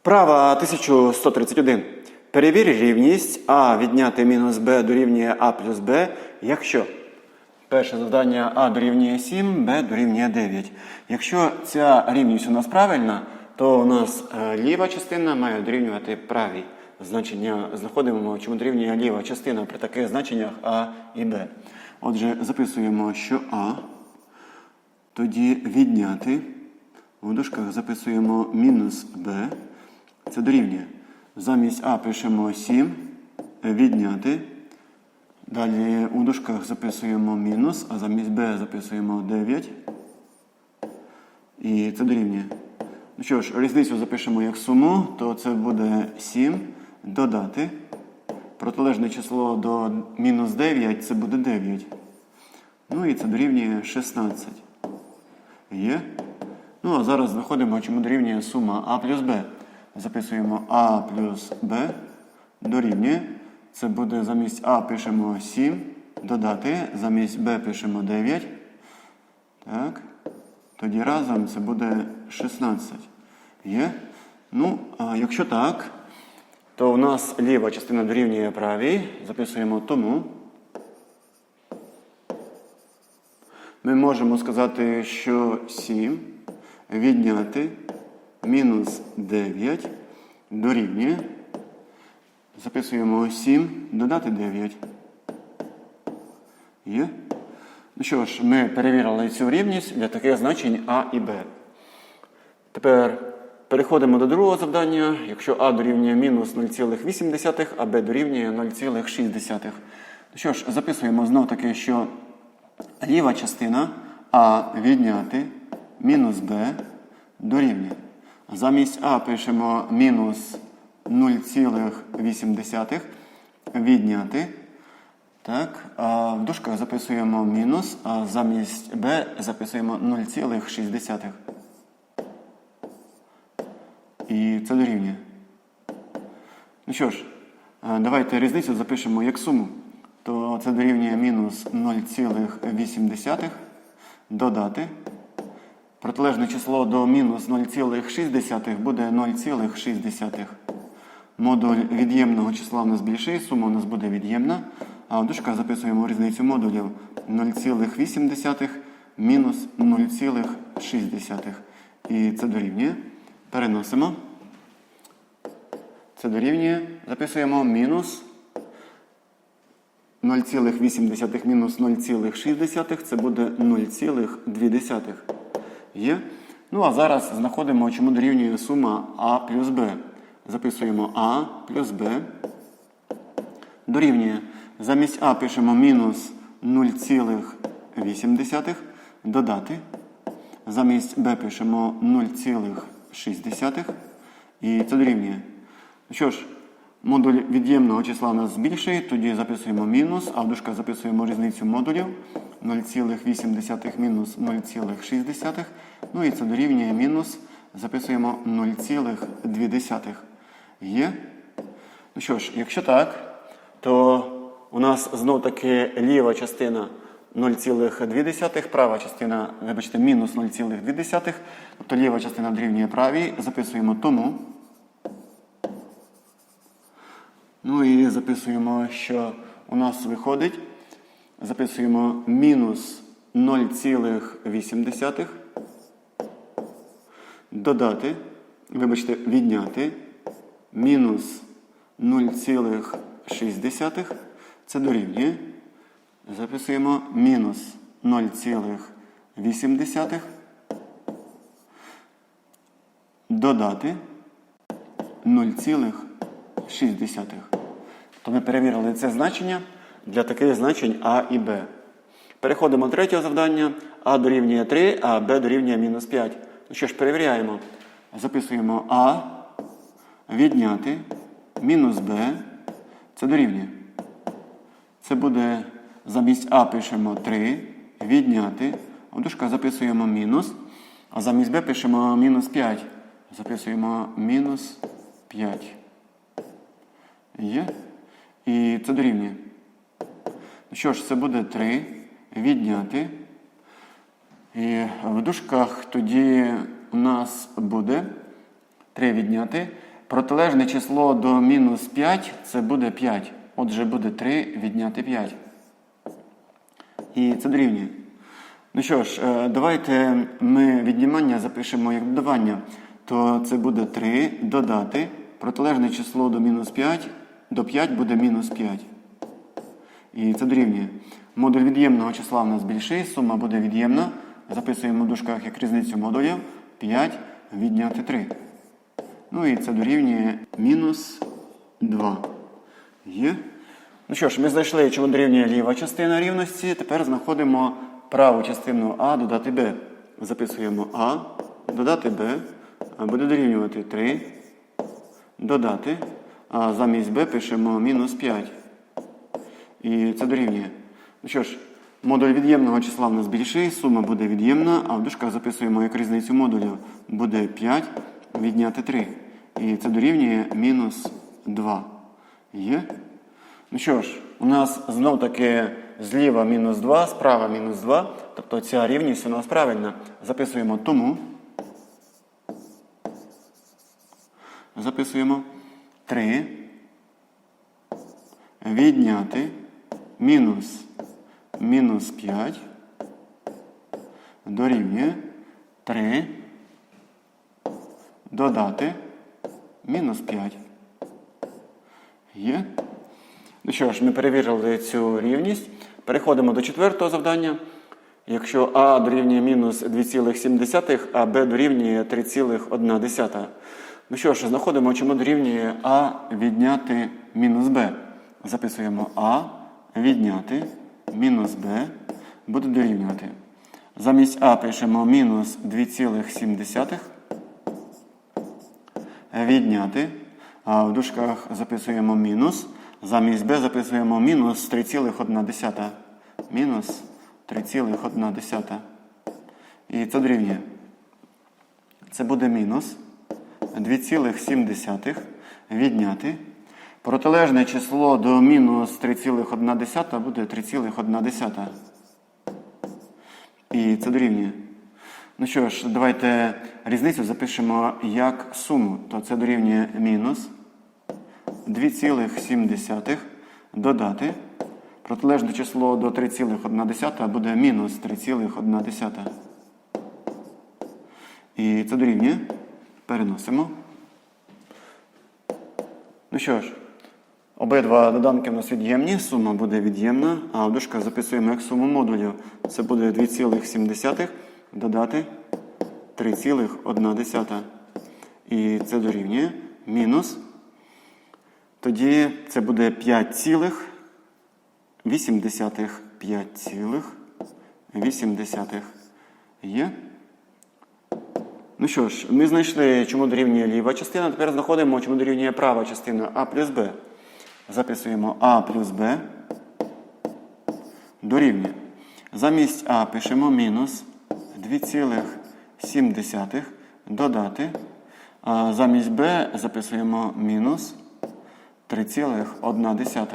Вправа 1131. Перевір рівність А відняти мінус Б дорівнює А плюс Б, якщо перше завдання А дорівнює 7, Б дорівнює 9. Якщо ця рівність у нас правильна, то у нас е, ліва частина має дорівнювати правій. Значення знаходимо, чому дорівнює ліва частина при таких значеннях А і Б. Отже, записуємо, що А тоді відняти. В дужках записуємо мінус b. Це дорівнює. Замість А пишемо 7. Відняти. Далі у дужках записуємо мінус, а замість b записуємо 9. І це дорівнює. Ну що ж, різницю запишемо як суму, то це буде 7 додати. Протилежне число до мінус 9 це буде 9. Ну і це дорівнює 16. Є. Ну, а зараз знаходимо, чому дорівнює сума А плюс Б. Записуємо А плюс Б дорівнює. Це буде замість А пишемо 7. Додати. Замість Б пишемо 9. Так. Тоді разом це буде 16. Є. Ну, а якщо так, то у нас ліва частина дорівнює правій. Записуємо тому. Ми можемо сказати, що 7 відняти мінус 9 дорівнює. Записуємо 7, додати 9. Є? Ну що ж, ми перевірили цю рівність для таких значень А і Б. Тепер переходимо до другого завдання. Якщо А дорівнює мінус 0,8, а Б дорівнює 0,6. Ну що ж, записуємо знов таки, що ліва частина А відняти мінус Б дорівнює. Замість А пишемо мінус 0,8 відняти. Так, а в дужках записуємо мінус, а замість Б записуємо 0,6. І це дорівнює. Ну що ж, давайте різницю запишемо як суму. То це дорівнює мінус 0,8 додати. Протилежне число до мінус 0,6 буде 0,6. Модуль від'ємного числа у нас більший, сума у нас буде від'ємна. А в дужках записуємо різницю модулів 0,8 мінус 0,6. І це дорівнює. Переносимо. Це дорівнює. Записуємо мінус 0,8 мінус 0,6 це буде 0,2. Є? Ну, а зараз знаходимо, чому дорівнює сума А плюс Б. Записуємо А плюс Б. Дорівнює. Замість А пишемо мінус 0,8 додати. Замість Б пишемо 0,6. І це дорівнює. Що ж, модуль від'ємного числа у нас збільшує, тоді записуємо мінус, а в дужках записуємо різницю модулів 0,8 мінус 0,6. Ну і це дорівнює мінус. Записуємо 0,2. Є? Ну що ж, якщо так, то у нас знов таки ліва частина 0,2, права частина, вибачте, мінус 0,2. Тобто ліва частина дорівнює правій. Записуємо тому. Ну і записуємо, що у нас виходить. Записуємо мінус 0,8. Додати, вибачте, відняти мінус 0,6. Це дорівнює. Записуємо мінус 0,8. Додати 0,6. То ми перевірили це значення для таких значень А і Б. Переходимо до третього завдання. А дорівнює 3, а Б дорівнює мінус 5. Ну що ж, перевіряємо. Записуємо А, відняти, мінус Б. Це дорівнює. Це буде замість А пишемо 3, відняти. В записуємо мінус. А замість Б пишемо мінус 5. Записуємо мінус 5. Є. І це дорівнює. Ну що ж, це буде 3 відняти. І в дужках тоді у нас буде 3 відняти. Протилежне число до мінус 5 це буде 5. Отже, буде 3 відняти 5. І це дорівнює. Ну що ж, е, давайте ми віднімання запишемо як додавання. То це буде 3 додати. Протилежне число до мінус 5 до 5 буде мінус 5. І це дорівнює. Модуль від'ємного числа в нас більший, сума буде від'ємна. Записуємо в дужках як різницю модулів 5 відняти 3. Ну і це дорівнює мінус 2. Є. Ну що ж, ми знайшли, чому дорівнює ліва частина рівності. Тепер знаходимо праву частину А додати Б. Записуємо А, додати Б, буде дорівнювати 3, додати, а замість Б пишемо мінус 5. І це дорівнює. Ну що ж, модуль від'ємного числа в нас більший, сума буде від'ємна, а в дужках записуємо як різницю модулів. Буде 5 відняти 3. І це дорівнює мінус 2. Є? Ну що ж, у нас знов таки зліва мінус 2, справа мінус 2. Тобто ця рівність у нас правильна. Записуємо тому. Записуємо 3 відняти мінус мінус 5 дорівнює 3 додати мінус 5. Є? Ну що ж, ми перевірили цю рівність. Переходимо до четвертого завдання. Якщо А дорівнює мінус 2,7, а Б дорівнює 3,1. Ну що ж, знаходимо, чому дорівнює А відняти мінус Б. Записуємо А відняти мінус Б буде дорівнювати. Замість А пишемо мінус 2,7 відняти. А в дужках записуємо мінус. Замість b записуємо мінус 3,1. Мінус 3,1. І це дорівнює. Це буде мінус 2,7 відняти. Протилежне число до мінус 3,1 буде 3,1. І це дорівнює. Ну що ж, давайте різницю запишемо як суму. То це дорівнює мінус 2,7 додати. Протилежне число до 3,1 буде мінус 3,1. І це дорівнює. Переносимо. Ну що ж, обидва доданки у нас від'ємні, сума буде від'ємна, а в записуємо як суму модулів. Це буде 2,7 додати 3,1. І це дорівнює мінус. Тоді це буде 5,8. 5,8. Є? Ну що ж, ми знайшли, чому дорівнює ліва частина. Тепер знаходимо, чому дорівнює права частина А плюс Б. Записуємо А плюс Б. Дорівнює. Замість А пишемо мінус 2,7 додати. А замість Б записуємо мінус 3,1.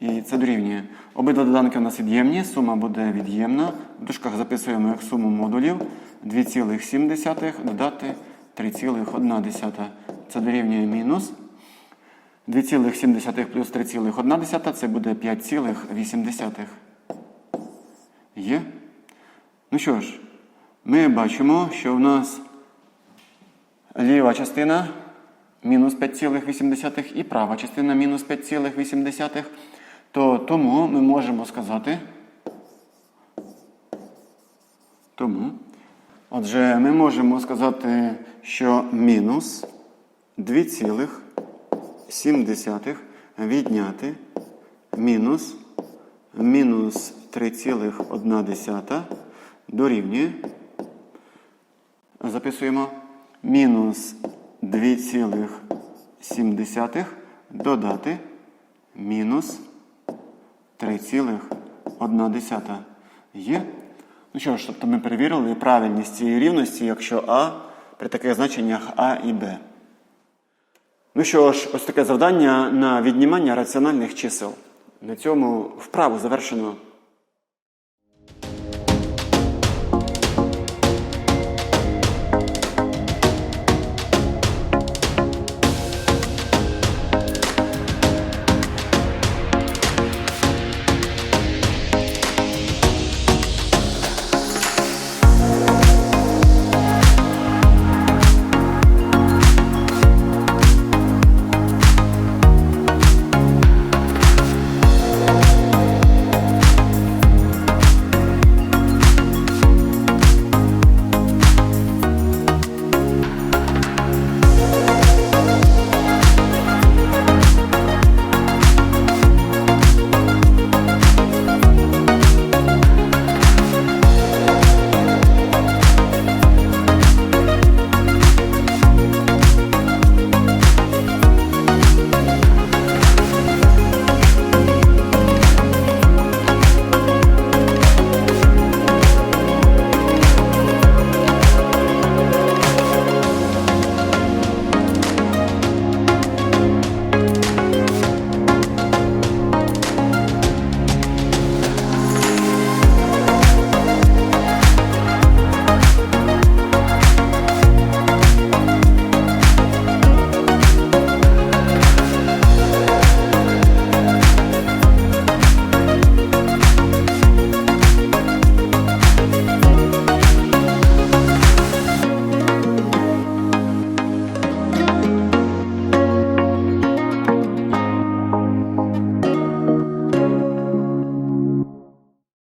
І це дорівнює. Обидва доданки у нас від'ємні, сума буде від'ємна. В дужках записуємо як суму модулів 2,7 додати 3,1. Це дорівнює мінус 2,7 плюс 3,1 це буде 5,8. Є? Ну що ж, ми бачимо, що в нас ліва частина мінус 5,8 і права частина мінус 5,8, то тому ми можемо сказати. Тому. Отже, ми можемо сказати, що мінус 2,7 відняти мінус мінус 3,1 дорівнює. Записуємо мінус 2,7 додати мінус 3,1. Є? Ну що ж, тобто ми перевірили правильність цієї рівності, якщо А при таких значеннях А і Б. Ну що ж, ось таке завдання на віднімання раціональних чисел. На цьому вправу завершено.